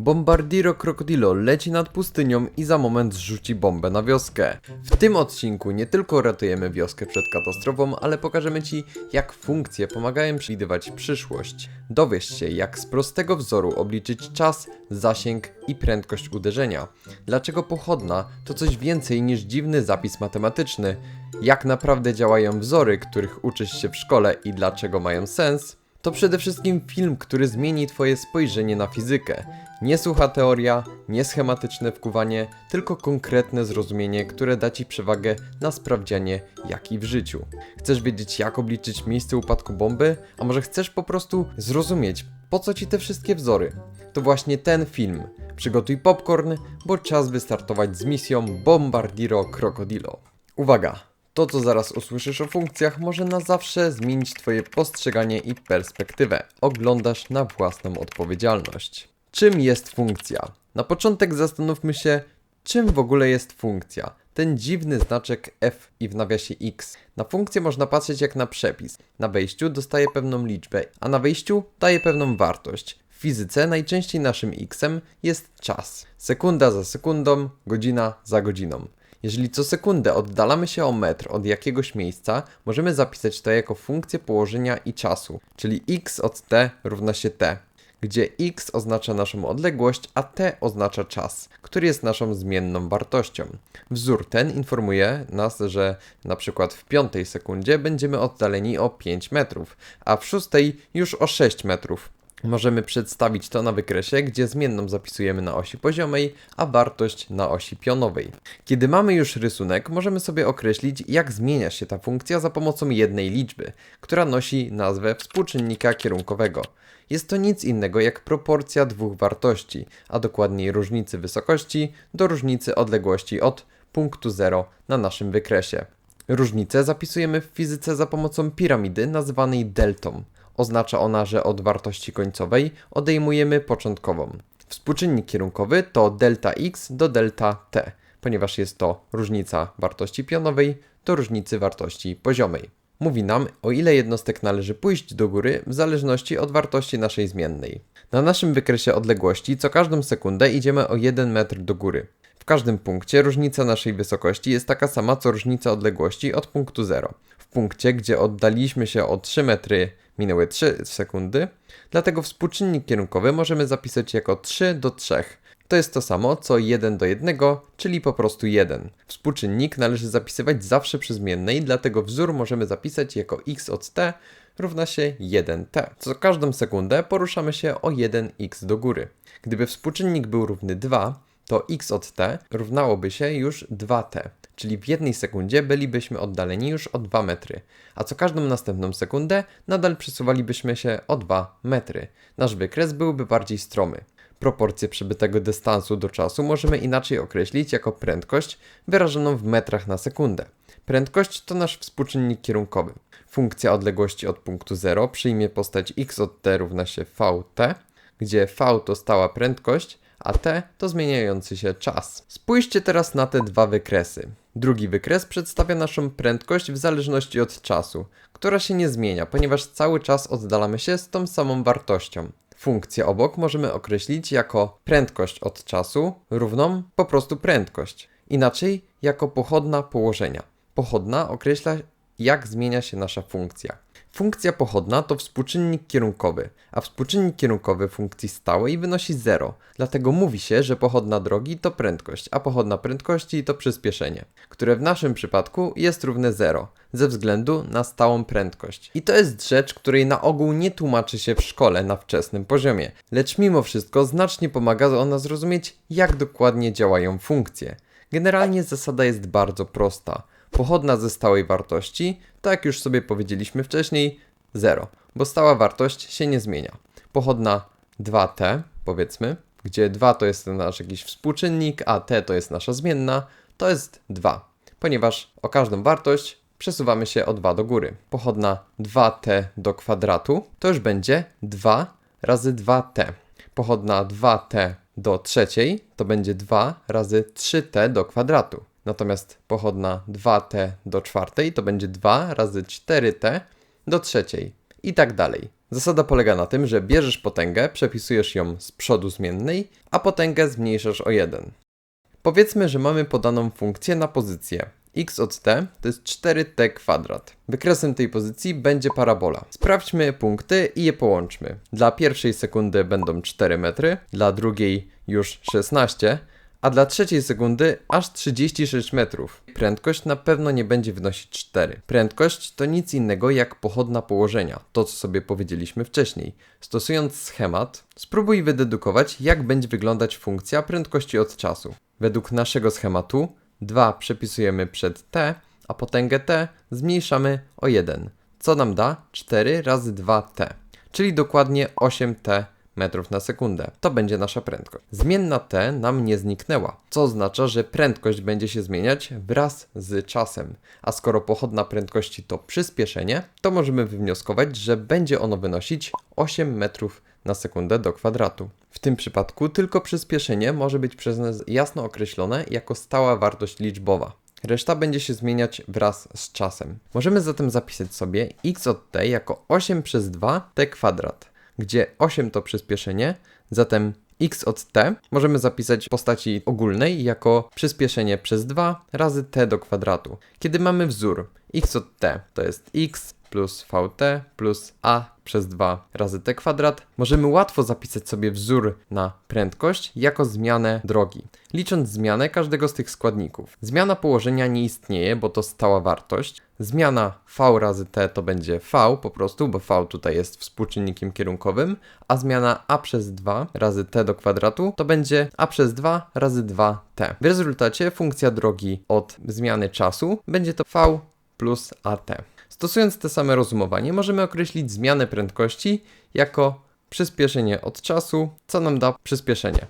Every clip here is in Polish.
Bombardiro Crocodilo leci nad pustynią i za moment zrzuci bombę na wioskę. W tym odcinku nie tylko ratujemy wioskę przed katastrofą, ale pokażemy Ci, jak funkcje pomagają przewidywać przyszłość. Dowiesz się, jak z prostego wzoru obliczyć czas, zasięg i prędkość uderzenia. Dlaczego pochodna to coś więcej niż dziwny zapis matematyczny. Jak naprawdę działają wzory, których uczysz się w szkole i dlaczego mają sens. To przede wszystkim film, który zmieni Twoje spojrzenie na fizykę. Nie sucha teoria, nie schematyczne wkuwanie, tylko konkretne zrozumienie, które da Ci przewagę na sprawdzianie, jak i w życiu. Chcesz wiedzieć, jak obliczyć miejsce upadku bomby? A może chcesz po prostu zrozumieć, po co Ci te wszystkie wzory? To właśnie ten film. Przygotuj popcorn, bo czas wystartować z misją Bombardiro Crocodilo. Uwaga! To, co zaraz usłyszysz o funkcjach, może na zawsze zmienić Twoje postrzeganie i perspektywę. Oglądasz na własną odpowiedzialność. Czym jest funkcja? Na początek zastanówmy się, czym w ogóle jest funkcja. Ten dziwny znaczek f i w nawiasie x. Na funkcję można patrzeć jak na przepis. Na wejściu dostaje pewną liczbę, a na wyjściu daje pewną wartość. W fizyce najczęściej naszym xem jest czas. Sekunda za sekundą, godzina za godziną. Jeżeli co sekundę oddalamy się o metr od jakiegoś miejsca, możemy zapisać to jako funkcję położenia i czasu, czyli x od t równa się t, gdzie x oznacza naszą odległość, a t oznacza czas, który jest naszą zmienną wartością. Wzór ten informuje nas, że na przykład w piątej sekundzie będziemy oddaleni o 5 metrów, a w szóstej już o 6 metrów. Możemy przedstawić to na wykresie, gdzie zmienną zapisujemy na osi poziomej, a wartość na osi pionowej. Kiedy mamy już rysunek, możemy sobie określić, jak zmienia się ta funkcja za pomocą jednej liczby, która nosi nazwę współczynnika kierunkowego. Jest to nic innego jak proporcja dwóch wartości, a dokładniej różnicy wysokości do różnicy odległości od punktu 0 na naszym wykresie. Różnicę zapisujemy w fizyce za pomocą piramidy nazywanej deltą. Oznacza ona, że od wartości końcowej odejmujemy początkową. Współczynnik kierunkowy to delta x do delta t, ponieważ jest to różnica wartości pionowej do różnicy wartości poziomej. Mówi nam, o ile jednostek należy pójść do góry w zależności od wartości naszej zmiennej. Na naszym wykresie odległości co każdą sekundę idziemy o 1 metr do góry. W każdym punkcie różnica naszej wysokości jest taka sama co różnica odległości od punktu 0. W punkcie, gdzie oddaliśmy się o 3 metry minęły 3 sekundy, dlatego współczynnik kierunkowy możemy zapisać jako 3 do 3. To jest to samo co 1 do 1, czyli po prostu 1. Współczynnik należy zapisywać zawsze przy zmiennej, dlatego wzór możemy zapisać jako x od t równa się 1t. Co każdą sekundę poruszamy się o 1x do góry. Gdyby współczynnik był równy 2, to x od t równałoby się już 2t, czyli w jednej sekundzie bylibyśmy oddaleni już o 2 metry, a co każdą następną sekundę nadal przesuwalibyśmy się o 2 metry. Nasz wykres byłby bardziej stromy. Proporcję przebytego dystansu do czasu możemy inaczej określić jako prędkość wyrażoną w metrach na sekundę. Prędkość to nasz współczynnik kierunkowy. Funkcja odległości od punktu 0 przyjmie postać x od t równa się vt, gdzie v to stała prędkość, a t to zmieniający się czas. Spójrzcie teraz na te dwa wykresy. Drugi wykres przedstawia naszą prędkość w zależności od czasu, która się nie zmienia, ponieważ cały czas oddalamy się z tą samą wartością. Funkcję obok możemy określić jako prędkość od czasu równą po prostu prędkość. Inaczej jako pochodna położenia. Pochodna określa jak zmienia się nasza funkcja. Funkcja pochodna to współczynnik kierunkowy, a współczynnik kierunkowy funkcji stałej wynosi 0. Dlatego mówi się, że pochodna drogi to prędkość, a pochodna prędkości to przyspieszenie, które w naszym przypadku jest równe 0 ze względu na stałą prędkość. I to jest rzecz, której na ogół nie tłumaczy się w szkole na wczesnym poziomie, lecz mimo wszystko znacznie pomaga ona zrozumieć, jak dokładnie działają funkcje. Generalnie zasada jest bardzo prosta pochodna ze stałej wartości, tak jak już sobie powiedzieliśmy wcześniej, 0, bo stała wartość się nie zmienia. Pochodna 2t, powiedzmy, gdzie 2 to jest nasz jakiś współczynnik, a t to jest nasza zmienna, to jest 2, ponieważ o każdą wartość przesuwamy się o 2 do góry. Pochodna 2t do kwadratu to już będzie 2 razy 2t. Pochodna 2t do trzeciej to będzie 2 razy 3t do kwadratu. Natomiast pochodna 2t do czwartej to będzie 2 razy 4t do trzeciej i tak dalej. Zasada polega na tym, że bierzesz potęgę, przepisujesz ją z przodu zmiennej, a potęgę zmniejszasz o 1. Powiedzmy, że mamy podaną funkcję na pozycję x od t to jest 4t kwadrat. Wykresem tej pozycji będzie parabola. Sprawdźmy punkty i je połączmy. Dla pierwszej sekundy będą 4 metry, dla drugiej już 16, a dla trzeciej sekundy aż 36 metrów. Prędkość na pewno nie będzie wynosić 4. Prędkość to nic innego jak pochodna położenia, to co sobie powiedzieliśmy wcześniej. Stosując schemat, spróbuj wydedukować jak będzie wyglądać funkcja prędkości od czasu. Według naszego schematu 2 przepisujemy przed t, a potęgę t zmniejszamy o 1, co nam da 4 razy 2t, czyli dokładnie 8t metrów na sekundę. To będzie nasza prędkość. Zmienna t nam nie zniknęła, co oznacza, że prędkość będzie się zmieniać wraz z czasem. A skoro pochodna prędkości to przyspieszenie, to możemy wywnioskować, że będzie ono wynosić 8 metrów na sekundę do kwadratu. W tym przypadku tylko przyspieszenie może być przez nas jasno określone jako stała wartość liczbowa. Reszta będzie się zmieniać wraz z czasem. Możemy zatem zapisać sobie x od t jako 8 przez 2 t kwadrat, gdzie 8 to przyspieszenie, zatem x od t możemy zapisać w postaci ogólnej jako przyspieszenie przez 2 razy t do kwadratu. Kiedy mamy wzór x od t to jest x plus vt plus a przez 2 razy t kwadrat, możemy łatwo zapisać sobie wzór na prędkość jako zmianę drogi, licząc zmianę każdego z tych składników. Zmiana położenia nie istnieje, bo to stała wartość. Zmiana v razy t to będzie v po prostu, bo v tutaj jest współczynnikiem kierunkowym, a zmiana a przez 2 razy t do kwadratu to będzie a przez 2 razy 2t. W rezultacie funkcja drogi od zmiany czasu będzie to v plus at. Stosując te same rozumowanie, możemy określić zmianę prędkości jako przyspieszenie od czasu, co nam da przyspieszenie.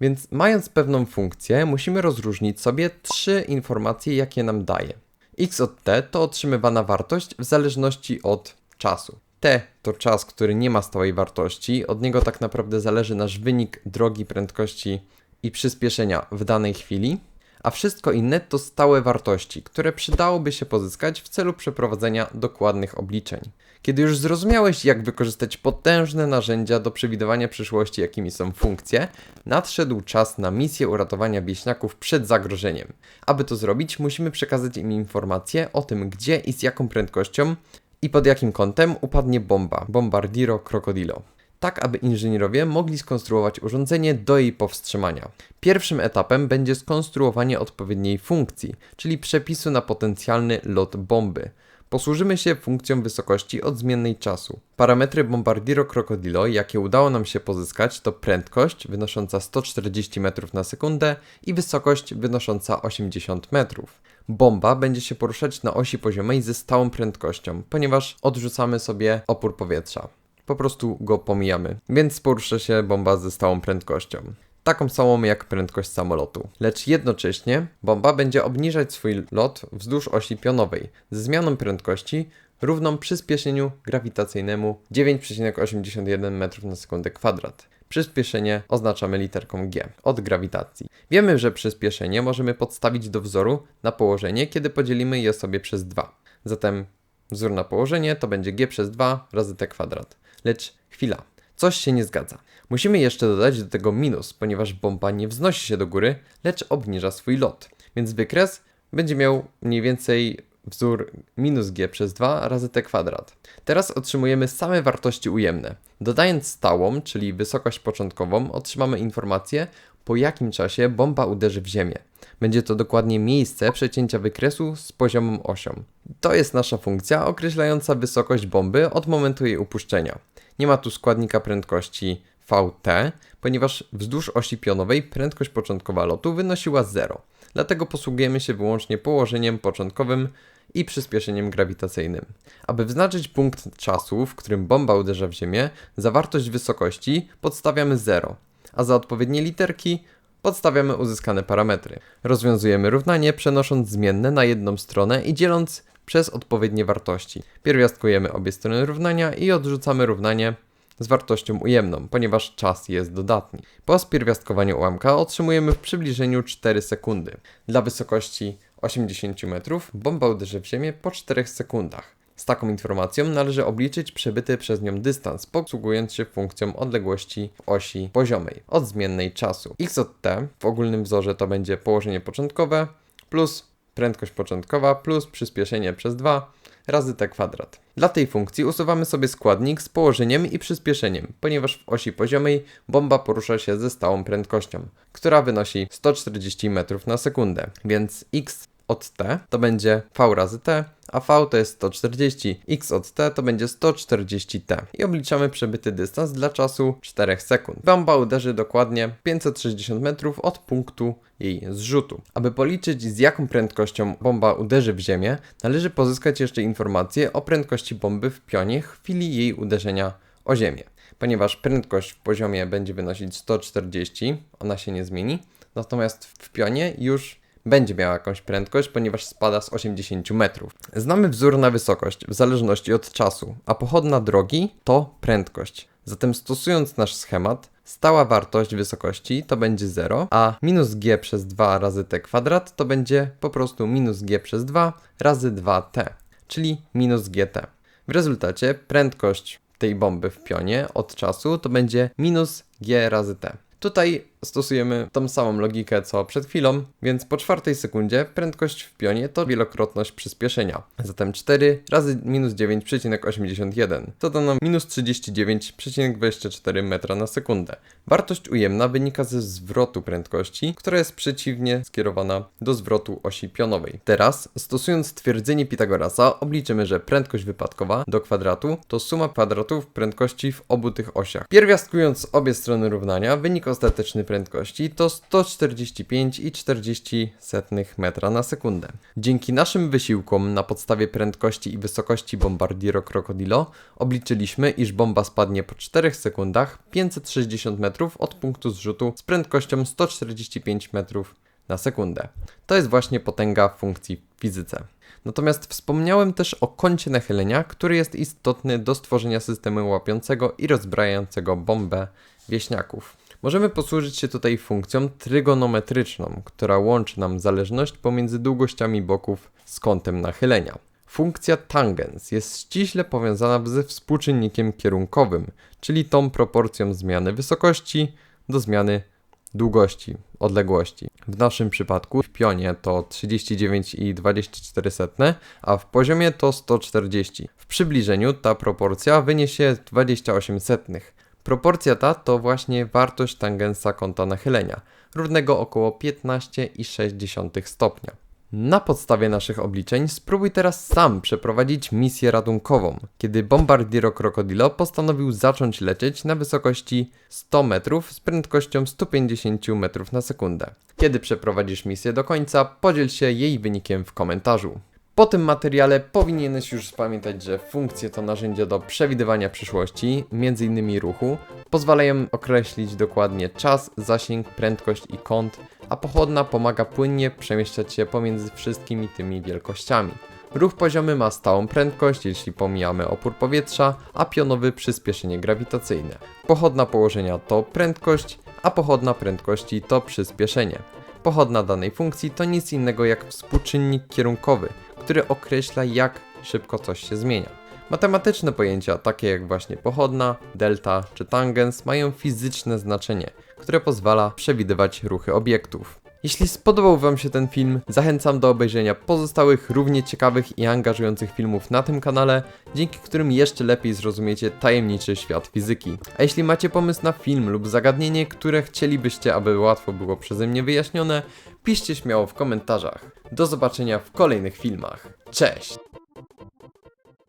Więc mając pewną funkcję, musimy rozróżnić sobie trzy informacje, jakie nam daje. X od t to otrzymywana wartość w zależności od czasu. t to czas, który nie ma stałej wartości, od niego tak naprawdę zależy nasz wynik drogi prędkości i przyspieszenia w danej chwili a wszystko inne to stałe wartości, które przydałoby się pozyskać w celu przeprowadzenia dokładnych obliczeń. Kiedy już zrozumiałeś, jak wykorzystać potężne narzędzia do przewidywania przyszłości, jakimi są funkcje, nadszedł czas na misję uratowania wieśniaków przed zagrożeniem. Aby to zrobić, musimy przekazać im informacje o tym, gdzie i z jaką prędkością i pod jakim kątem upadnie bomba Bombardiro Crocodilo tak aby inżynierowie mogli skonstruować urządzenie do jej powstrzymania. Pierwszym etapem będzie skonstruowanie odpowiedniej funkcji, czyli przepisu na potencjalny lot bomby. Posłużymy się funkcją wysokości od zmiennej czasu. Parametry Bombardiro Crocodilo, jakie udało nam się pozyskać, to prędkość wynosząca 140 metrów na sekundę i wysokość wynosząca 80 metrów. Bomba będzie się poruszać na osi poziomej ze stałą prędkością, ponieważ odrzucamy sobie opór powietrza po prostu go pomijamy, więc porusza się bomba ze stałą prędkością. Taką samą jak prędkość samolotu. Lecz jednocześnie bomba będzie obniżać swój lot wzdłuż osi pionowej ze zmianą prędkości równą przyspieszeniu grawitacyjnemu 9,81 m na sekundę kwadrat. Przyspieszenie oznaczamy literką G od grawitacji. Wiemy, że przyspieszenie możemy podstawić do wzoru na położenie, kiedy podzielimy je sobie przez 2. Zatem wzór na położenie to będzie G przez 2 razy T kwadrat. Lecz chwila, coś się nie zgadza. Musimy jeszcze dodać do tego minus, ponieważ bomba nie wznosi się do góry, lecz obniża swój lot. Więc wykres będzie miał mniej więcej wzór minus g przez 2 razy t kwadrat. Teraz otrzymujemy same wartości ujemne. Dodając stałą, czyli wysokość początkową, otrzymamy informację, po jakim czasie bomba uderzy w ziemię. Będzie to dokładnie miejsce przecięcia wykresu z poziomą osią. To jest nasza funkcja określająca wysokość bomby od momentu jej upuszczenia. Nie ma tu składnika prędkości Vt, ponieważ wzdłuż osi pionowej prędkość początkowa lotu wynosiła 0. Dlatego posługujemy się wyłącznie położeniem początkowym i przyspieszeniem grawitacyjnym. Aby wyznaczyć punkt czasu, w którym bomba uderza w Ziemię, za wartość wysokości podstawiamy 0, a za odpowiednie literki podstawiamy uzyskane parametry. Rozwiązujemy równanie przenosząc zmienne na jedną stronę i dzieląc przez odpowiednie wartości. Pierwiastkujemy obie strony równania i odrzucamy równanie z wartością ujemną, ponieważ czas jest dodatni. Po spierwiastkowaniu ułamka otrzymujemy w przybliżeniu 4 sekundy. Dla wysokości 80 metrów bomba uderzy w ziemię po 4 sekundach. Z taką informacją należy obliczyć przebyty przez nią dystans, posługując się funkcją odległości w osi poziomej od zmiennej czasu. x od t w ogólnym wzorze to będzie położenie początkowe plus prędkość początkowa plus przyspieszenie przez 2 razy t kwadrat. Dla tej funkcji usuwamy sobie składnik z położeniem i przyspieszeniem, ponieważ w osi poziomej bomba porusza się ze stałą prędkością, która wynosi 140 metrów na sekundę, więc x od t to będzie v razy t, a v to jest 140, x od t to będzie 140t. I obliczamy przebyty dystans dla czasu 4 sekund. Bomba uderzy dokładnie 560 metrów od punktu jej zrzutu. Aby policzyć z jaką prędkością bomba uderzy w ziemię, należy pozyskać jeszcze informacje o prędkości bomby w pionie w chwili jej uderzenia o ziemię. Ponieważ prędkość w poziomie będzie wynosić 140, ona się nie zmieni, natomiast w pionie już będzie miała jakąś prędkość, ponieważ spada z 80 metrów. Znamy wzór na wysokość w zależności od czasu, a pochodna drogi to prędkość. Zatem stosując nasz schemat, stała wartość wysokości to będzie 0, a minus g przez 2 razy t kwadrat to będzie po prostu minus g przez 2 razy 2t, czyli minus gt. W rezultacie prędkość tej bomby w pionie od czasu to będzie minus g razy t. Tutaj stosujemy tą samą logikę co przed chwilą, więc po czwartej sekundzie prędkość w pionie to wielokrotność przyspieszenia. Zatem 4 razy minus 9,81 to da nam minus 39,24 metra na sekundę. Wartość ujemna wynika ze zwrotu prędkości, która jest przeciwnie skierowana do zwrotu osi pionowej. Teraz, stosując twierdzenie Pitagorasa, obliczymy, że prędkość wypadkowa do kwadratu to suma kwadratów prędkości w obu tych osiach. Pierwiastkując obie strony równania, wynik ostateczny prędkości to 145,40 metra na sekundę. Dzięki naszym wysiłkom na podstawie prędkości i wysokości Bombardiero Crocodilo obliczyliśmy, iż bomba spadnie po 4 sekundach 560 metrów od punktu zrzutu z prędkością 145 metrów na sekundę. To jest właśnie potęga funkcji w fizyce. Natomiast wspomniałem też o kącie nachylenia, który jest istotny do stworzenia systemu łapiącego i rozbrajającego bombę wieśniaków. Możemy posłużyć się tutaj funkcją trygonometryczną, która łączy nam zależność pomiędzy długościami boków z kątem nachylenia. Funkcja tangens jest ściśle powiązana ze współczynnikiem kierunkowym, czyli tą proporcją zmiany wysokości do zmiany długości, odległości. W naszym przypadku w pionie to 39,24, a w poziomie to 140. W przybliżeniu ta proporcja wyniesie 28 setnych. Proporcja ta to właśnie wartość tangensa kąta nachylenia, równego około 15,6 stopnia. Na podstawie naszych obliczeń spróbuj teraz sam przeprowadzić misję ratunkową, kiedy Bombardiero Crocodilo postanowił zacząć lecieć na wysokości 100 metrów z prędkością 150 metrów na sekundę. Kiedy przeprowadzisz misję do końca, podziel się jej wynikiem w komentarzu. Po tym materiale powinieneś już pamiętać, że funkcje to narzędzia do przewidywania przyszłości, m.in. ruchu, pozwalają określić dokładnie czas, zasięg, prędkość i kąt, a pochodna pomaga płynnie przemieszczać się pomiędzy wszystkimi tymi wielkościami. Ruch poziomy ma stałą prędkość, jeśli pomijamy opór powietrza, a pionowy przyspieszenie grawitacyjne. Pochodna położenia to prędkość, a pochodna prędkości to przyspieszenie. Pochodna danej funkcji to nic innego jak współczynnik kierunkowy, który określa jak szybko coś się zmienia. Matematyczne pojęcia, takie jak właśnie pochodna, delta czy tangens, mają fizyczne znaczenie, które pozwala przewidywać ruchy obiektów. Jeśli spodobał Wam się ten film, zachęcam do obejrzenia pozostałych równie ciekawych i angażujących filmów na tym kanale, dzięki którym jeszcze lepiej zrozumiecie tajemniczy świat fizyki. A jeśli macie pomysł na film lub zagadnienie, które chcielibyście, aby łatwo było przeze mnie wyjaśnione, piszcie śmiało w komentarzach. Do zobaczenia w kolejnych filmach. Cześć!